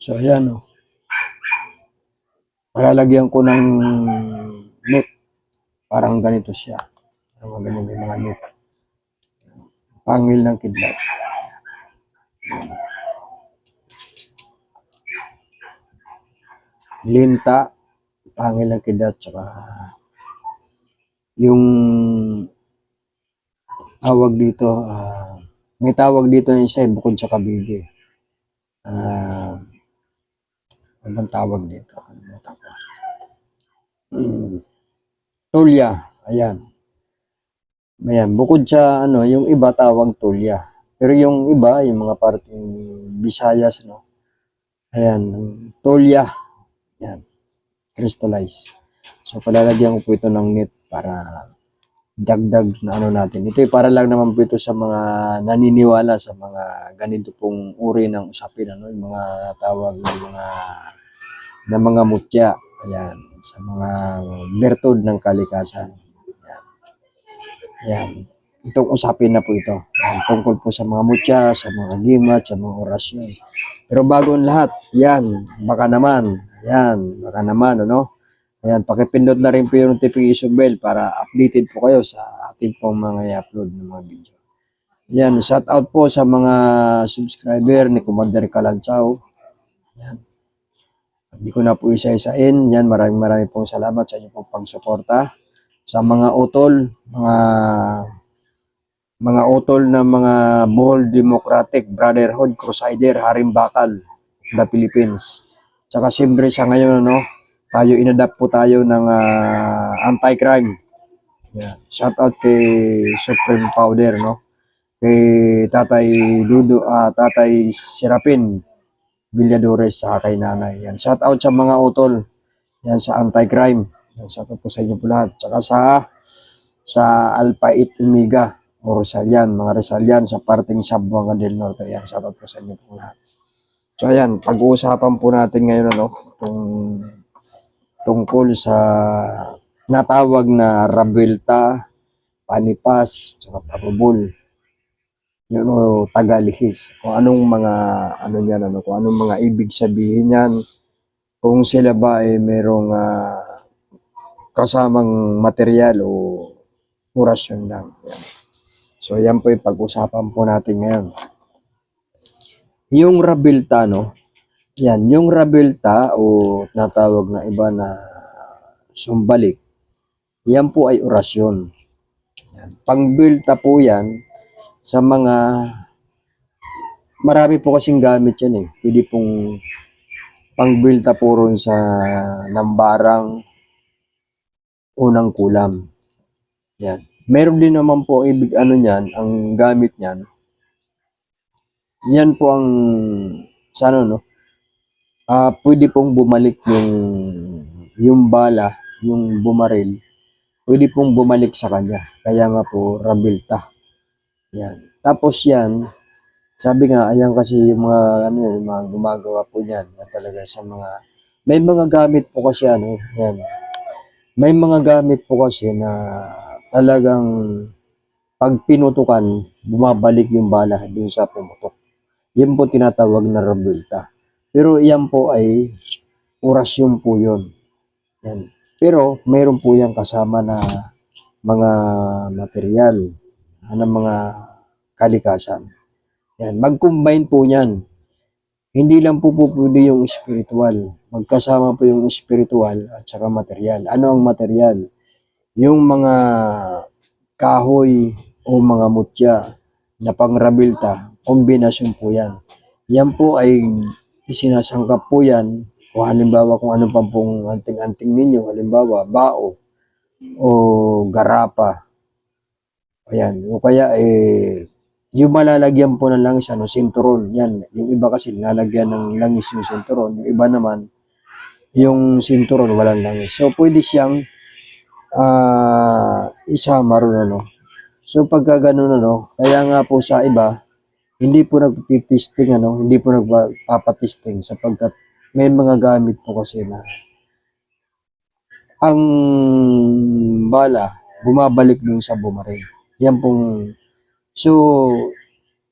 So, ayan, oh. Malalagyan ko ng net. Parang ganito siya. Parang ganyan, may mga net. Pangil ng kidlat. Linta, pangil ng kidlat, tsaka yung tawag dito, ah, may tawag dito na isa, eh, bukod sa kabigi. Ah, ano bang tawag dito? Kalimutan ko. Hmm. Tulya. Ayan. Ayan. Bukod sa ano, yung iba tawag tulya. Pero yung iba, yung mga parting Visayas, no? Ayan. Tulya. Ayan. Crystallize. So, palalagyan ko po ito ng net para dagdag na ano natin. Ito ay para lang naman po ito sa mga naniniwala sa mga ganito pong uri ng usapin, ano, yung mga tawag ng mga na mga mutya. Ayan, sa mga bertud ng kalikasan. Ayan. Ayan. Itong usapin na po ito. Ayan, tungkol po sa mga mutya, sa mga gimat, sa mga orasyon. Pero bago ang lahat, yan, baka naman, yan, baka naman, ano, Ayan, pakipindot na rin po yung notification bell para updated po kayo sa ating pong mga i-upload ng mga video. Ayan, shout out po sa mga subscriber ni Commander Kalanchaw. Ayan. Hindi ko na po isa-isain. Yan, maraming maraming pong salamat sa inyong pong pagsuporta. Sa mga utol, mga mga utol ng mga Bohol Democratic Brotherhood Crusader Haring Bakal na Philippines. Tsaka siyempre sa ngayon, ano, tayo inadapt po tayo ng ah, anti-crime. Yeah. Shout out kay Supreme Powder, no? Kay Tatay Dudo, ah, Tatay Serapin Villadores sa kay Nanay. Yan. Shout out sa mga utol. Yan sa anti-crime. Yan out po sa inyo po lahat. Tsaka sa sa Alpha 8 Omega o Rosalian, mga Rosalian sa parting Sabuanga del Norte. Yan, shout out po sa inyo po lahat. So ayan, pag-uusapan po natin ngayon ano, itong tungkol sa natawag na Rabelta, Panipas, saka Parubol. Yun o Tagalihis. Kung anong mga ano niyan, ano, kung anong mga ibig sabihin niyan, kung sila ba ay merong ah, kasamang material o orasyon lang. Yan. So yan po yung pag-usapan po natin ngayon. Yung Rabelta, no? Yan, yung Rabelta o natawag na iba na sumbalik, yan po ay orasyon. Yan. Pangbilta po yan sa mga marami po kasing gamit yan eh. Pwede pong pangbilta po ron sa nambarang unang kulam. Yan. Meron din naman po ibig ano niyan, ang gamit niyan. Yan po ang sa ano no, ah pwede pong bumalik yung yung bala, yung bumaril, pwede pong bumalik sa kanya. Kaya nga po Rabilta. Yan. Tapos yan, sabi nga, ayan kasi yung mga, ano yun, yung mga gumagawa po niyan, yan talaga sa mga, may mga gamit po kasi ano, yan. May mga gamit po kasi na talagang pag pinutukan, bumabalik yung bala dun sa pumutok. Yan po tinatawag na Rabilta. Pero yan po ay orasyon po yun. Yan. Pero mayroon po yan kasama na mga material, ng mga kalikasan. Yan. Mag-combine po yan. Hindi lang po po pwede yung spiritual. Magkasama po yung spiritual at saka material. Ano ang material? Yung mga kahoy o mga mutya na pangrabilta, kombinasyon po yan. Yan po ay isinasangkap po yan kung halimbawa kung ano pa pong anting-anting ninyo, halimbawa bao o garapa. Ayan, o kaya eh yung malalagyan po ng langis, ano, sinturon. Yan, yung iba kasi nilalagyan ng langis yung sinturon. Yung iba naman, yung sinturon walang langis. So, pwede siyang ah isama ron, ano. So, pagka ganun, ano, kaya nga po sa iba, hindi po nagtitesting ano, hindi po nagpapatesting sapagkat may mga gamit po kasi na ang bala bumabalik dun sa bumaril. Yan pong so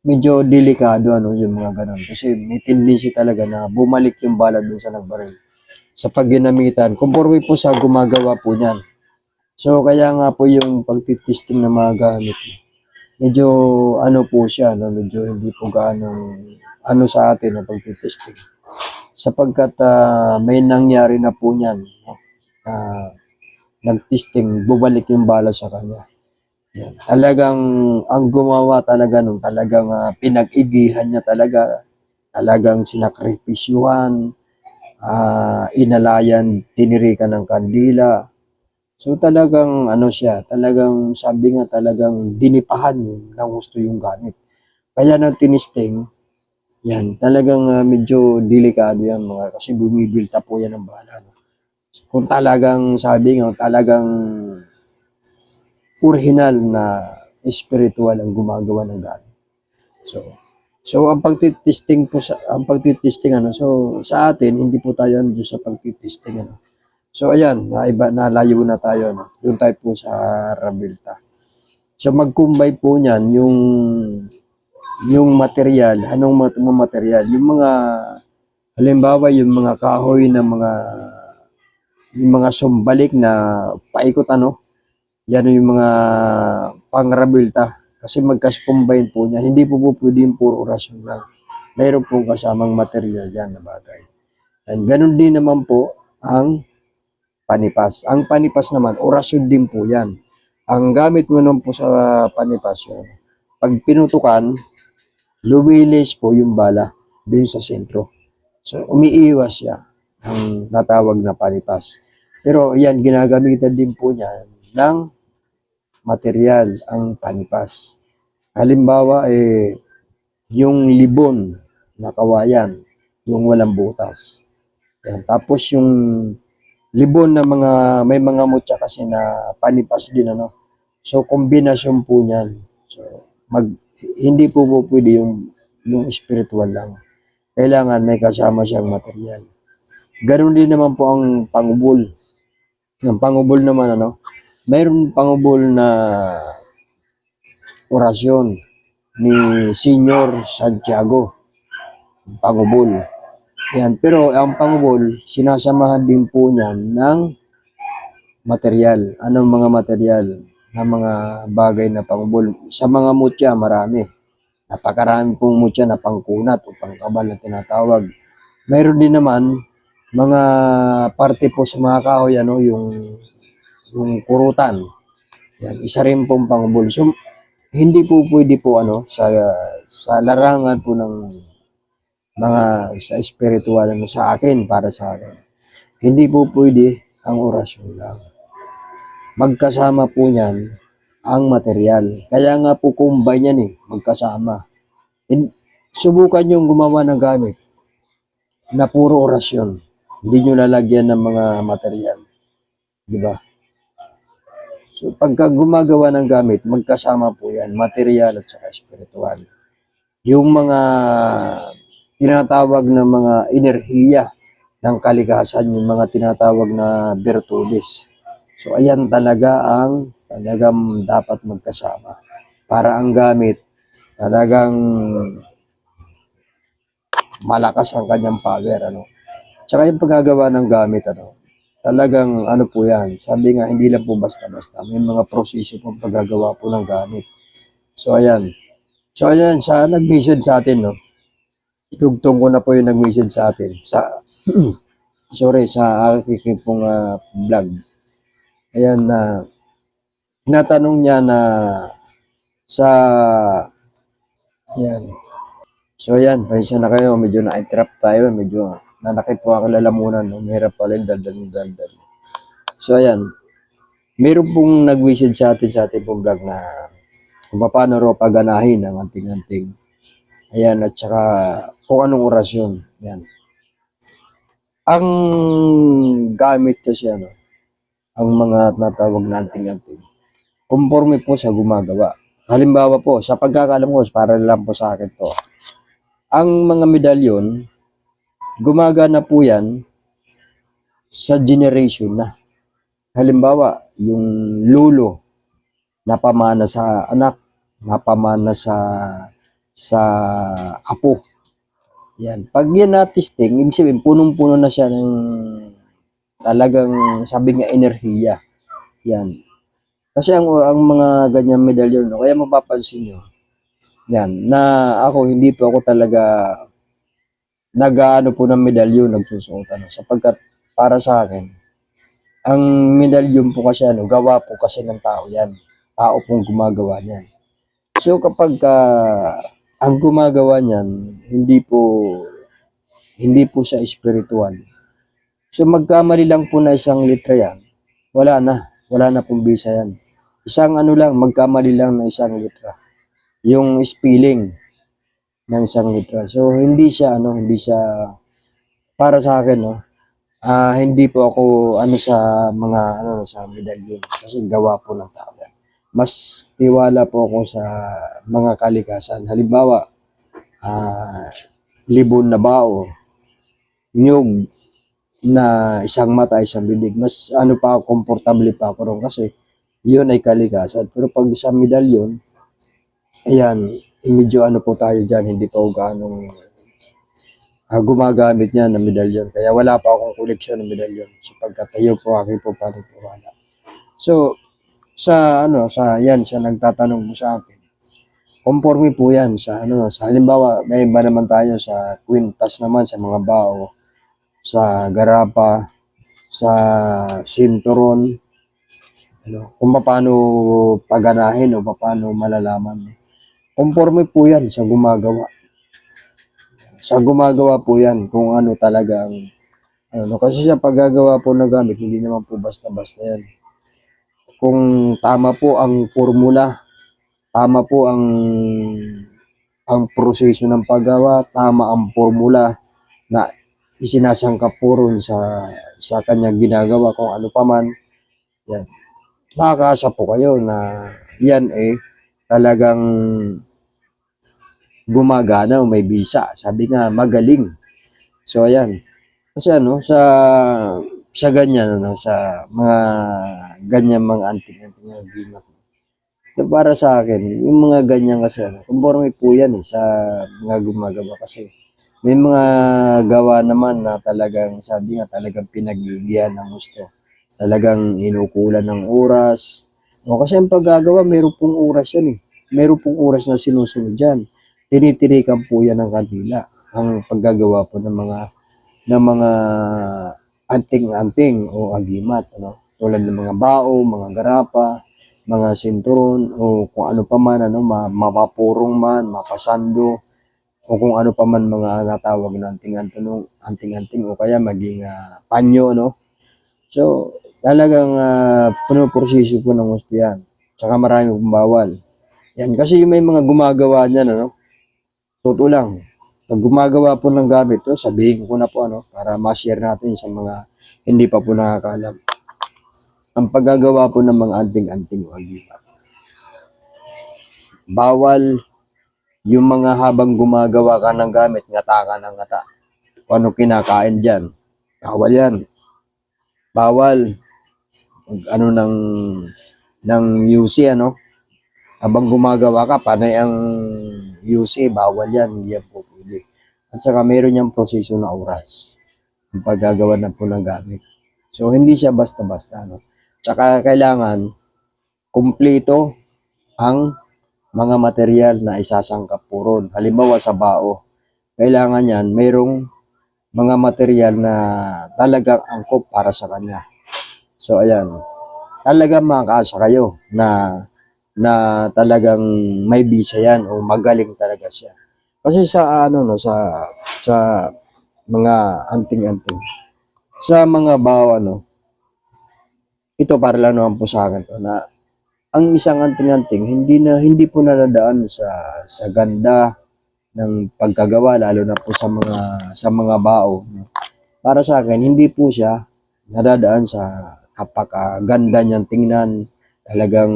medyo delikado ano yung mga ganun kasi may tendency talaga na bumalik yung bala dun sa nagbaril sa pagginamitan. Conforme po sa gumagawa po niyan. So kaya nga po yung pagtitesting ng mga gamit medyo ano po siya no medyo hindi po gaano ano sa atin ang pagtitesting sapagkat ah, may nangyari na po niyan no? na nagtesting bubalik yung bala sa kanya yan. talagang ang gumawa talaga nung talagang ah, pinag-igihan niya talaga talagang sinakripisyuhan ah, inalayan tinirikan ng kandila So talagang ano siya, talagang sabi nga talagang dinipahan ng gusto yung gamit. Kaya nang tinisting, yan, talagang ah, medyo delikado yan mga kasi bumibilta po yan ng bala. No? Kung talagang sabi nga, talagang original na spiritual ang gumagawa ng gamit. So, so ang pagtitesting po sa ang pagtitesting ano, so sa atin hindi po tayo ano sa pagtitesting ano. So ayan, naiba nalayo na tayo no. Doon tayo po sa Rabilta. So magkumbay po niyan yung yung material, anong mga mga material, yung mga halimbawa yung mga kahoy na mga yung mga sumbalik na paikot ano, yan yung mga pangrabilta. Kasi magkas-combine po niyan. Hindi po po pwede yung puro orasyon lang. Mayroon po kasamang material yan na bagay. And ganun din naman po ang panipas. Ang panipas naman, orasyon din po yan. Ang gamit mo naman po sa panipas yun, pag pinutukan, lumilis po yung bala doon sa sentro. So, umiiwas siya ang natawag na panipas. Pero yan, ginagamitan din po niya ng material ang panipas. Halimbawa, eh, yung libon na kawayan, yung walang butas. Yan. Tapos yung libon na mga, may mga mutya kasi na panipas din ano. So, kombinasyon po niyan. So, mag, hindi po po pwede yung, yung spiritual lang. Kailangan may kasama siyang material. Ganon din naman po ang pangubol. Ang pangubol naman ano, mayroon pangubol na orasyon ni Senyor Santiago. Pangubol. Yan. Pero ang pangubol, sinasamahan din po niyan ng material. Anong mga material? Na mga bagay na pangubol. Sa mga mutya, marami. Napakarami pong mutya na pangkunat o pangkabal na tinatawag. Mayroon din naman mga parte po sa mga kahoy, ano, yung, yung kurutan. Yan, isa rin pong pangubol. So, hindi po pwede po ano sa sa larangan po ng mga sa spiritual ano sa akin para sa akin. Hindi po pwede ang orasyon lang. Magkasama po niyan ang material. Kaya nga po combine yan eh, magkasama. In, subukan yung gumawa ng gamit na puro orasyon. Hindi nyo lalagyan ng mga material. Di ba? So, pagka gumagawa ng gamit, magkasama po yan, material at saka spiritual. Yung mga tinatawag na mga enerhiya ng kalikasan, yung mga tinatawag na virtudes. So, ayan talaga ang talagang dapat magkasama. Para ang gamit, talagang malakas ang kanyang power. Ano? Tsaka yung paggagawa ng gamit, ano, talagang ano po yan, sabi nga, hindi lang po basta-basta. May mga proseso po paggagawa po ng gamit. So, ayan. So, ayan, sa nag-message sa atin, no? Tugtong ko na po yung nag-message sa atin. Sa, sorry, sa aking pong ah, vlog. Ayan na, tinatanong niya na sa, ayan. So, ayan, pasensya na kayo. Medyo na-interrupt tayo. Medyo nanakit po ang lalamunan. No? Mahirap pala yung daldal, daldal. So, ayan. Meron pong nag-message sa atin sa ating pong vlog na kung paano raw paganahin ang anting-anting. Ayan, at saka kung anong orasyon. Yan. Ang gamit kasi ano, ang mga natawag na anting-anting, conforme po sa gumagawa. halimbawa po, sa pagkakalam ko, para lang po sa akin to. Ang mga medalyon, gumagana po yan sa generation na. Halimbawa, yung lulo, napamana sa anak, napamana sa sa apo. Yan. Pag yan natisting, ibig sabihin, punong-puno na siya ng talagang, sabi nga, enerhiya. Yan. Kasi ang, ang mga ganyang medalyon, no, kaya mapapansin nyo, yan, na ako, hindi po ako talaga nag-ano po ng medalyon, nagsusuot, ano, sapagkat para sa akin, ang medalyon po kasi, ano, gawa po kasi ng tao yan. Tao pong gumagawa niyan. So kapag ah, ang gumagawa niyan, hindi po hindi po siya spiritual. So magkamali lang po na isang litra yan, wala na. Wala na pong bisa yan. Isang ano lang, magkamali lang na isang litra. Yung spilling ng isang litra. So hindi siya ano, hindi siya para sa akin no. Ah, hindi po ako ano sa mga ano sa medalyon kasi gawa po ng tao yan. Mas tiwala po ako sa mga kalikasan. Halimbawa, ah, libon na bao, nyug na isang mata, isang bibig. Mas ano pa, komportable pa ako ron kasi yun ay kalikasan. Pero pag sa medalyon, ayan, medyo ano po tayo dyan, hindi pa ganong ah, gumagamit niya ng medalyon. Kaya wala pa akong koleksyon ng medalyon sapagkat tayo po aking po paniniwala. So, sa ano, sa yan, siya nagtatanong mo sa akin. Conforme po yan sa ano, sa halimbawa, may iba naman tayo sa kwintas naman, sa mga bao, sa garapa, sa sinturon, ano, kung paano paganahin o paano malalaman. Conforme po yan sa gumagawa. Sa gumagawa po yan kung ano talaga ang ano, kasi sa paggagawa po ng gamit, hindi naman po basta-basta yan. Kung tama po ang formula, tama po ang ang proseso ng paggawa, tama ang formula na isinasangkap po ron sa sa kanyang ginagawa kung ano pa man. Yan. Makakaasa po kayo na yan eh talagang gumagana o may bisa. Sabi nga, magaling. So, ayan. Kasi ano, sa sa ganyan, ano, sa mga ganyan mga anting-anting na gimat. So, para sa akin, yung mga ganyan kasi, ano, conforme po yan eh, sa mga gumagawa kasi may mga gawa naman na talagang, sabi nga, talagang pinagigihan ng gusto. Talagang inukulan ng oras. O, kasi ang paggagawa, meron pong oras yan eh. Meron pong oras na sinusunod dyan. Tinitirikan po yan ng kandila. Ang paggagawa po ng mga ng mga anting-anting o agimat, ano? Tulad ng mga bao, mga garapa, mga sinturon, o kung ano pa man, ano, ma- mapapurong man, mapasando, o kung ano pa man mga natawag na anting-anting, anting-anting, o kaya maging ah, panyo, no? So, talagang uh, puno-proseso po ng gusto yan. Tsaka marami pong bawal. Yan, kasi may mga gumagawa niyan, ano? Totoo lang. Pag gumagawa po ng gamit, to, sabihin ko na po, ano, para ma-share natin sa mga hindi pa po nakakalam. Ang paggagawa po ng mga anting-anting o agimat. Bawal yung mga habang gumagawa ka ng gamit, ngata ka ng ngata. Kung ano kinakain dyan. Bawal yan. Bawal. Mag, ano ng, ng UC, ano? Habang gumagawa ka, panay ang UC, bawal yan. Yan po. At saka meron niyang proseso na oras. Ang paggagawa na po ng gamit. So, hindi siya basta-basta, no? Tsaka kailangan, kumpleto ang mga material na isasangkap po ron. Halimbawa sa bao, kailangan yan, mayroong mga material na talagang angkop para sa kanya. So, ayan. Talagang makakaasa kayo na na talagang may bisa yan o magaling talaga siya. Kasi sa ano no sa sa mga anting-anting sa mga bawa no ito para lang naman po sa akin to na ang isang anting-anting hindi na hindi po nadadaan sa sa ganda ng pagkagawa lalo na po sa mga sa mga bao no? para sa akin hindi po siya nadadaan sa kapag ganda niyang tingnan talagang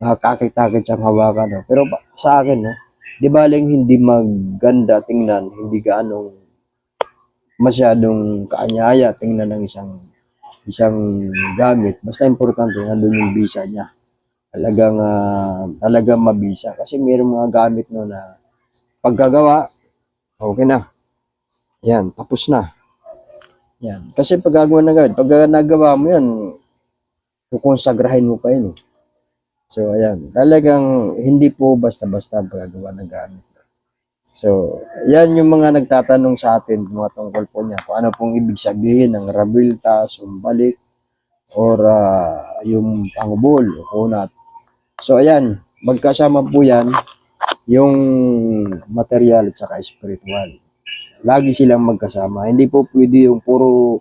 nakakakit-takit siyang hawakan. No? Pero sa akin, no, di baling hindi maganda tingnan, hindi gaano masyadong kaanyaya tingnan ng isang isang gamit. Basta importante, nandun yung visa niya. Talagang, ah, talagang mabisa. Kasi mayroong mga gamit no na paggagawa, okay na. Yan, tapos na. Yan. Kasi pag gagawa na gamit, pag nagawa mo yan, kukonsagrahin mo pa yun. eh. So, ayan. Talagang hindi po basta-basta ang paggagawa ng gamit. So, yan yung mga nagtatanong sa atin mga tungkol po niya. Kung ano pong ibig sabihin ng rabilta, sumbalik, or ah, yung pangubol, kunat. So, ayan. Magkasama po yan yung material at saka spiritual. Lagi silang magkasama. Hindi po pwede yung puro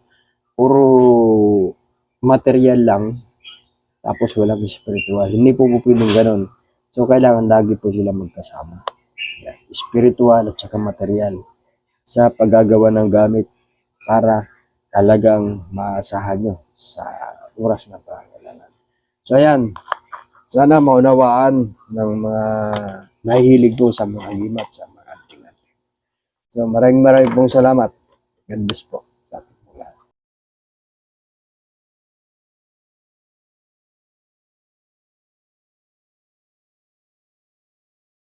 puro material lang tapos walang spiritual. Hindi po po pwedeng ganun. So, kailangan lagi po sila magkasama. Yan. Spiritual at saka material sa paggagawa ng gamit para talagang maasahan nyo sa oras na pangailangan. So, ayan. Sana maunawaan ng mga nahihilig po sa mga limat, sa mga anting-anting. So, maraming maraming pong salamat. God bless po.